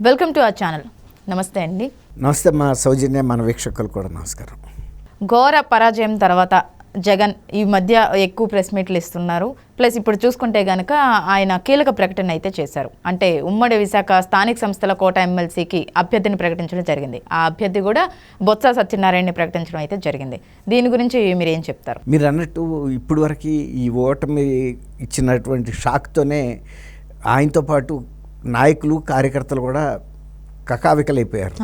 Welcome to our channel. నమస్తే అండి. నమస్తే మా సౌజన్య మన వీక్షకులు కూడా నమస్కారం. ఘోర పరాజయం తర్వాత జగన్ ఈ మధ్య ఎక్కువ ప్రెస్ మీట్లు ఇస్తున్నారు. ప్లస్ ఇప్పుడు చూసుకుంటే గనక ఆయన కీలక ప్రకటన అయితే చేశారు. అంటే ఉమ్మడి విశాఖ స్థానిక సంస్థల కోట ఎమ్మెల్సీకి అభ్యర్థిని ప్రకటించడం జరిగింది. ఆ అభ్యర్థి కూడా బొత్స సత్యనారాయణని ప్రకటించడం అయితే జరిగింది. దీని గురించి మీరు ఏం చెప్తారు? మీరు అన్నట్టు ఇప్పటి వరకు ఈ ఓటమి ఇచ్చినటువంటి షాక్తోనే ఆయనతో పాటు నాయకులు కార్యకర్తలు కూడా కకావికలైపోయారు.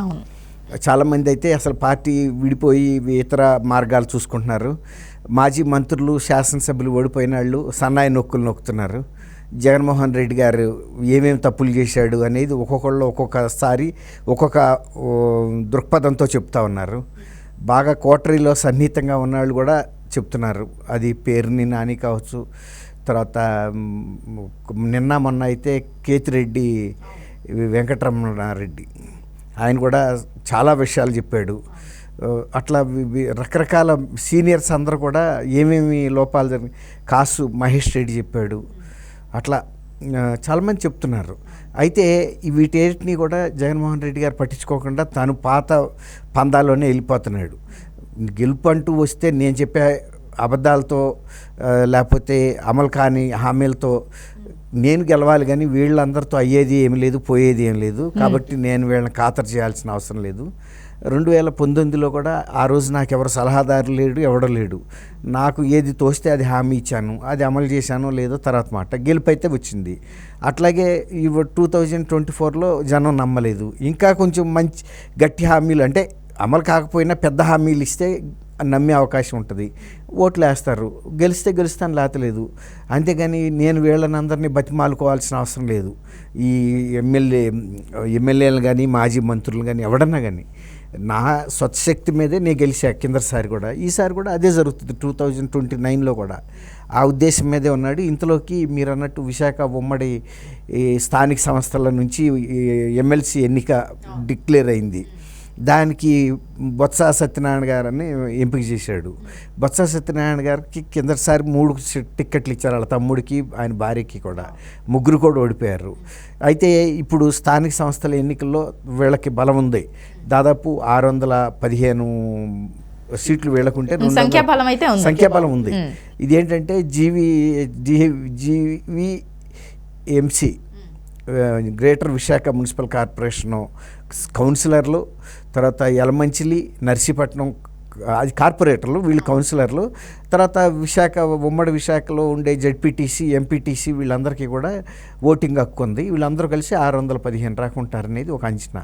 చాలామంది అయితే అసలు పార్టీ విడిపోయి ఇతర మార్గాలు చూసుకుంటున్నారు. మాజీ మంత్రులు శాసనసభ్యులు ఓడిపోయిన వాళ్ళు సన్నాయి నొక్కులు నొక్కుతున్నారు. జగన్మోహన్ రెడ్డి గారు ఏమేమి తప్పులు చేశాడు అనేది ఒక్కొక్కళ్ళు ఒక్కొక్కసారి ఒక్కొక్క దృక్పథంతో చెప్తా ఉన్నారు. బాగా కోటరీలో సన్నిహితంగా ఉన్నవాళ్ళు కూడా చెప్తున్నారు. అది పేరుని నాని కావచ్చు తర్వాత నిన్న మొన్న అయితే కేతిరెడ్డి వెంకటరమణారెడ్డి. ఆయన కూడా చాలా విషయాలు చెప్పాడు. అట్లా వి- రకరకాల సీనియర్స్ అందరూ కూడా ఏమేమి లోపాలు జరిగి కాసు మహేష్ రెడ్డి చెప్పాడు. అట్లా చాలామంది చెప్తున్నారు. అయితే వీటిని కూడా జగన్మోహన్ రెడ్డి గారు పట్టించుకోకుండా తను పాత పందాల్లోనే వెళ్ళిపోతున్నాడు. గెలుపు అంటూ వస్తే నేను చెప్పే అబద్ధాలతో లేకపోతే అమలు కాని హామీలతో నేను గెలవాలి కానీ వీళ్ళందరితో అయ్యేది ఏమి లేదు పోయేది ఏం లేదు. కాబట్టి నేను వీళ్ళని ఖాతరు చేయాల్సిన అవసరం లేదు. రెండు వేల పంతొమ్మిదిలో కూడా ఆ రోజు నాకు ఎవరు సలహాదారు లేడు ఎవడో లేడు. నాకు ఏది తోస్తే అది హామీ ఇచ్చాను అది అమలు చేశానో లేదో తర్వాత మాట. గెలుపు అయితే వచ్చింది. అట్లాగే ఈ టూ థౌజండ్ ట్వంటీ ఫోర్లో జనం నమ్మలేదు. ఇంకా కొంచెం మంచి గట్టి హామీలు అంటే అమలు కాకపోయినా పెద్ద హామీలు ఇస్తే నమ్మే అవకాశం ఉంటుంది. ఓట్లు వేస్తారు గెలిస్తే గెలుస్తాను లేతలేదు. అంతేగాని నేను వీళ్ళని అందరినీ బతిమాలుకోవాల్సిన అవసరం లేదు. ఈ ఎమ్మెల్యే ఎమ్మెల్యేలు కానీ మాజీ మంత్రులు కానీ ఎవడన్నా కానీ నా స్వచ్ఛశక్తి మీదే నేను గెలిచా కిందసారి కూడా. ఈసారి కూడా అదే జరుగుతుంది. టూ థౌజండ్ ట్వంటీ నైన్లో కూడా. ఆ ఉద్దేశం మీదే ఉన్నాడు. ఇంతలోకి మీరు అన్నట్టు విశాఖ ఉమ్మడి ఈ స్థానిక సంస్థల నుంచి ఎమ్మెల్సీ ఎన్నిక డిక్లేర్ అయింది. దానికి బొత్స సత్యనారాయణ గారని ఎంపిక చేశాడు. బొత్స సత్యనారాయణ గారికి కిందసారి మూడు టిక్కెట్లు ఇచ్చారు వాళ్ళ తమ్ముడికి ఆయన భార్యకి కూడా. ముగ్గురు కూడా ఓడిపోయారు. అయితే ఇప్పుడు స్థానిక సంస్థల ఎన్నికల్లో వీళ్ళకి బలం ఉంది. దాదాపు ఆరు వందల పదిహేను సీట్లు వీళ్ళకుంటే సంఖ్యాబలం అయితే ఉంది. సంఖ్యాబలం ఉంది. ఇదేంటంటే G V G V M C greater Visakha municipal corporation కౌన్సిలర్లు తర్వాత యలమంచిలి నర్సీపట్నం అది కార్పొరేటర్లు వీళ్ళు కౌన్సిలర్లు తర్వాత విశాఖ ఉమ్మడి విశాఖలో ఉండే జడ్పీటీసీ ఎంపీటీసీ వీళ్ళందరికీ కూడా ఓటింగ్ హక్కు ఉంది. వీళ్ళందరూ కలిసి ఆరు వందల పదిహేను రాకుంటారనేది ఒక అంచనా.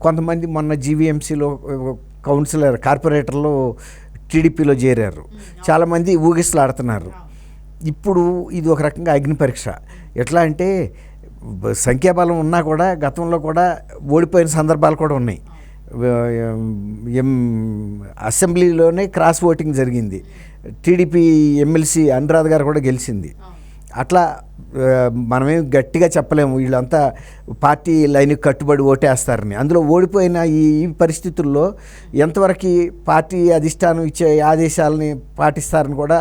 కొంతమంది మొన్న జీవీఎంసీలో కౌన్సిలర్ కార్పొరేటర్లు టీడీపీలో చేరారు. చాలామంది ఊగిసలాడుతున్నారు. ఇప్పుడు ఇది ఒక రకంగా అగ్ని పరీక్ష ఎట్లా అంటే సంఖ్యాబలం ఉన్నా కూడా గతంలో కూడా ఓడిపోయిన సందర్భాలు కూడా ఉన్నాయి. ఎం అసెంబ్లీలోనే క్రాస్ ఓటింగ్ జరిగింది. టీడీపీ ఎమ్మెల్సీ అనురాధ్ గారు కూడా గెలిచింది. అట్లా మనమేం గట్టిగా చెప్పలేము. వీళ్ళంతా పార్టీ లైన్కి కట్టుబడి ఓటేస్తారని. అందులో ఓడిపోయిన ఈ ఈ పరిస్థితుల్లో ఎంతవరకు పార్టీ అధిష్టానం ఇచ్చే ఆదేశాలని పాటిస్తారని కూడా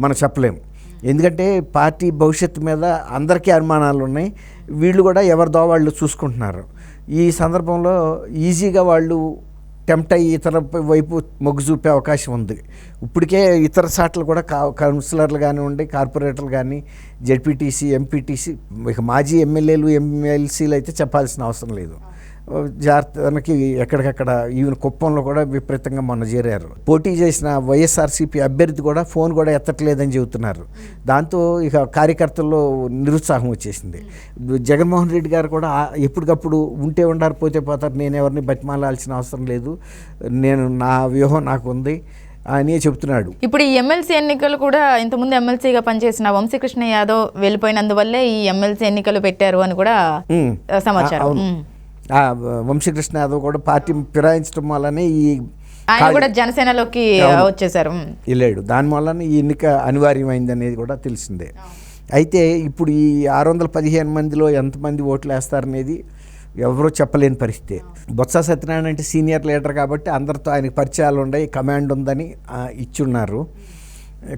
మనం చెప్పలేము. ఎందుకంటే పార్టీ భవిష్యత్తు మీద అందరికీ అనుమానాలు ఉన్నాయి వీళ్ళు కూడా ఎవరిదో వాళ్ళు చూసుకుంటున్నారు. ఈ సందర్భంలో ఈజీగా వాళ్ళు టెంప్ట్ అయ్యి ఇతర వైపు మొగ్గు చూపే అవకాశం ఉంది. ఇప్పటికే ఇతర సాట్లు కూడా కా కౌన్సిలర్లు కానివ్వండి కార్పొరేటర్లు కానీ జెడ్పీటీసీ ఎంపీటీసీ ఇక మాజీ ఎమ్మెల్యేలు ఎమ్మెల్సీలు అయితే చెప్పాల్సిన అవసరం లేదు. జాగ్రత్తకి ఎక్కడికక్కడ ఈవెన్ కుప్పంలో కూడా విపరీతంగా మొన్న చేరారు. పోటీ చేసిన వైఎస్ఆర్సీపీ అభ్యర్థి కూడా ఫోన్ కూడా ఎత్తట్లేదని చెబుతున్నారు. దాంతో ఇక కార్యకర్తల్లో నిరుత్సాహం వచ్చేసింది. జగన్మోహన్ రెడ్డి గారు కూడా ఎప్పటికప్పుడు ఉంటే ఉండారు పోతే పోతారు నేను ఎవరిని బతిమాలాల్సిన అవసరం లేదు నేను నా వ్యూహం నాకు ఉంది అని చెప్తున్నాడు ఇప్పుడు ఈ ఎమ్మెల్సీ ఎన్నికలు కూడా ఇంతకుముందు ఎమ్మెల్సీగా పనిచేసిన వంశీకృష్ణ యాదవ్ వెళ్ళిపోయినందువల్లే ఈ ఎమ్మెల్సీ ఎన్నికలు పెట్టారు అని కూడా సమాచారం. వంశీకృష్ణ యాదవ్ కూడా పార్టీ ఫిరాయించడం వల్లనే ఈ ఆయన కూడా జనసేనలోకి. వచ్చేసారు. వెళ్ళాడు దాని వలన ఈ ఎన్నిక అనివార్యమైంది అనేది కూడా తెలిసిందే. అయితే ఇప్పుడు ఈ ఆరు వందల పదిహేను మందిలో ఎంతమంది ఓట్లు వేస్తారనేది ఎవరో చెప్పలేని పరిస్థితి. బొత్స సత్యనారాయణ అంటే సీనియర్ లీడర్ కాబట్టి అందరితో ఆయనకు పరిచయాలు ఉన్నాయి కమాండ్ ఉందని ఇచ్చున్నారు.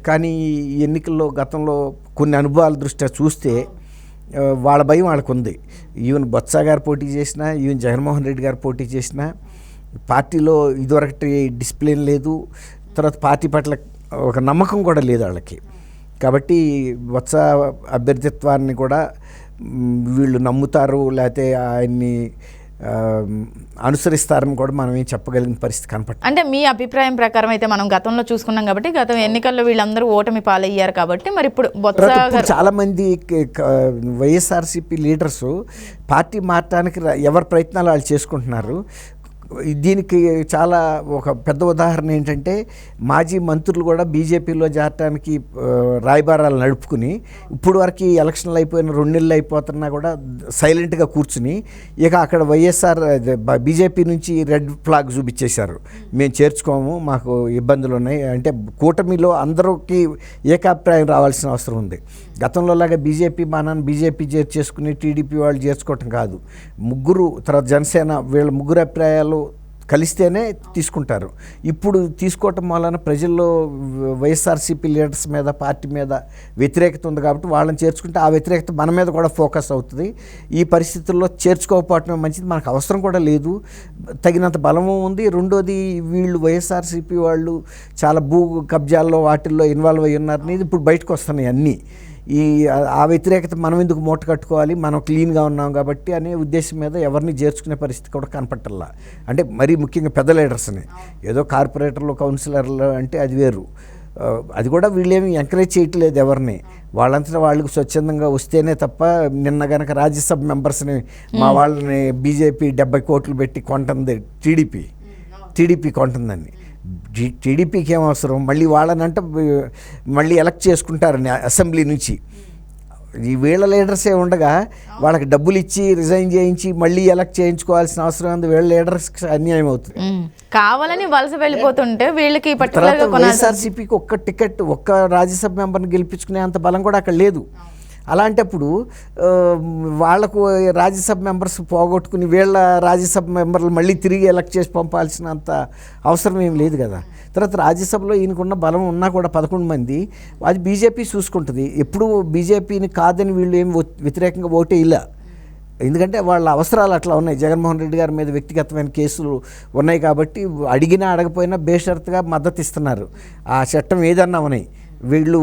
కానీ ఎన్నికల్లో గతంలో కొన్ని అనుభవాల దృష్ట్యా చూస్తే వాళ్ళ భయం వాళ్ళకు ఉంది ఈవెన్ బొత్స గారు పోటీ చేసినా ఈవెన్ జగన్మోహన్ రెడ్డి గారు పోటీ చేసినా పార్టీలో ఇదివరకటి డిసిప్లిన్ లేదు తర్వాత పార్టీ పట్ల ఒక నమ్మకం కూడా లేదు వాళ్ళకి. కాబట్టి వత్స అభ్యర్థిత్వాన్ని కూడా వీళ్ళు నమ్ముతారు లేకపోతే ఆయన్ని అనుసరిస్తారని కూడా మనం ఏం చెప్పగలిగిన పరిస్థితి కనపట్లేదు అంటే మీ అభిప్రాయం ప్రకారం అయితే మనం గతంలో చూసుకున్నాం కాబట్టి గత ఎన్నికల్లో వీళ్ళందరూ ఓటమి పాలయ్యారు కాబట్టి మరి ఇప్పుడు చాలా మంది వైఎస్ఆర్సీపీ లీడర్స్ పార్టీ మారటానికి ఎవరి ప్రయత్నాలు వాళ్ళు చేసుకుంటున్నారు? దీనికి చాలా ఒక పెద్ద ఉదాహరణ ఏంటంటే మాజీ మంత్రులు కూడా బీజేపీలో చేరటానికి రాయబారాలు నడుపుకుని ఇప్పుడు వరకు ఎలక్షన్లు అయిపోయిన రెండు నెలలు అయిపోతున్నా కూడా సైలెంట్గా కూర్చుని ఇక అక్కడ వైఎస్ఆర్ బీజేపీ నుంచి రెడ్ ఫ్లాగ్ చూపించేశారు. మేము చేర్చుకోము మాకు ఇబ్బందులు ఉన్నాయి. అంటే కూటమిలో అందరికీ ఏకాభిప్రాయం రావాల్సిన అవసరం ఉంది. గతంలో లాగా బీజేపీ బాణాన్ని బీజేపీ చేర్చేసుకుని టీడీపీ వాళ్ళు చేర్చుకోవటం కాదు. ముగ్గురు తర్వాత జనసేన వీళ్ళ ముగ్గురు అభిప్రాయాలు కలిస్తేనే తీసుకుంటారు. ఇప్పుడు తీసుకోవటం వలన ప్రజల్లో వైఎస్ఆర్సీపీ లీడర్స్ మీద పార్టీ మీద వ్యతిరేకత ఉంది కాబట్టి వాళ్ళని చేర్చుకుంటే ఆ వ్యతిరేకత మన మీద కూడా ఫోకస్ అవుతుంది. ఈ పరిస్థితుల్లో చేర్చుకోకపోవటమే మంచిది. మనకు అవసరం కూడా లేదు. తగినంత బలము ఉంది. రెండోది వీళ్ళు వైఎస్ఆర్సీపీ వాళ్ళు చాలా భూ కబ్జాల్లో వాటిల్లో ఇన్వాల్వ్ అయ్యి ఉన్నారని ఇప్పుడు బయటకు వస్తున్నాయి అన్నీ. ఈ ఆ- వ్యతిరేకత మనం ఎందుకు మూట కట్టుకోవాలి? మనం క్లీన్గా ఉన్నాం కాబట్టి అనే ఉద్దేశం మీద ఎవరిని చేర్చుకునే పరిస్థితి కూడా కనపట్టల్లా. అంటే మరీ ముఖ్యంగా పెద్ద లీడర్స్ని ఏదో కార్పొరేటర్లు కౌన్సిలర్లు అంటే అది వేరు. అది కూడా వీళ్ళేమి ఎంకరేజ్ చేయట్లేదు ఎవరిని. వాళ్ళంతటా వాళ్ళకి స్వచ్ఛందంగా వస్తేనే తప్ప నిన్న గనక రాజ్యసభ మెంబర్స్ని మా వాళ్ళని బీజేపీ డెబ్బై కోట్లు పెట్టి కొంటుంది టీడీపీ. టీడీపీ కొంటుందండి. జీ- టీడీపీకి ఏం అవసరం? మళ్ళీ వాళ్ళనంటే మళ్ళీ ఎలక్ట్ చేసుకుంటారని అసెంబ్లీ నుంచి. ఈ వీళ్ళ లీడర్సే ఉండగా వాళ్ళకి డబ్బులు ఇచ్చి రిజైన్ చేయించి మళ్ళీ ఎలక్ట్ చేయించుకోవాల్సిన అవసరం ఉంది వీళ్ళ లీడర్స్కి అన్యాయం అవుతుంది. కావాలని వలస వెళ్ళిపోతుంటే వీళ్ళకి తర్వాత వైఎస్ఆర్సీపీకి ఒక్క టికెట్ ఒక్క రాజ్యసభ మెంబర్ని గెలిపించుకునే అంత బలం కూడా అక్కడ లేదు. అలాంటప్పుడు వాళ్ళకు రాజ్యసభ మెంబర్స్ పోగొట్టుకుని వీళ్ళ రాజ్యసభ మెంబర్లు మళ్ళీ తిరిగి ఎలక్ట్ చేసి పంపాల్సినంత అవసరం ఏం లేదు కదా. తర్వాత రాజ్యసభలో ఈయనకున్న బలం ఉన్నా కూడా పదకొండు మంది అది బీజేపీ చూసుకుంటుంది. ఎప్పుడు బీజేపీని కాదని వీళ్ళు ఏం వ్యతిరేకంగా ఓటే ఇలా ఎందుకంటే వాళ్ళ అవసరాలు అట్లా ఉన్నాయి. జగన్మోహన్ రెడ్డి గారి మీద వ్యక్తిగతమైన కేసులు ఉన్నాయి కాబట్టి అడిగినా అడగపోయినా బేషరత్గా మద్దతు ఇస్తున్నారు ఆ చట్టం ఏదన్నా ఉన్నాయి. వీళ్ళు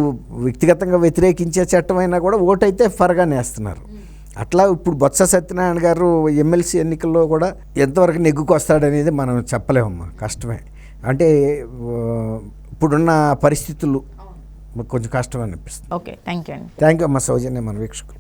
వ్యక్తిగతంగా వ్యతిరేకించే చట్టం అయినా కూడా ఓటు అయితే ఫర్గానే వేస్తున్నారు అట్లా ఇప్పుడు బొత్స సత్యనారాయణ గారు ఎమ్మెల్సీ ఎన్నికల్లో కూడా ఎంతవరకు నెగ్గుకు వస్తాడనేది మనం చెప్పలేమమ్మా కష్టమే. అంటే ఇప్పుడున్న పరిస్థితులు కొంచెం కష్టం అనిపిస్తుంది ఓకే థ్యాంక్ యూ అండి. థ్యాంక్ యూ అమ్మ సౌజన్య మన వీక్షకులు.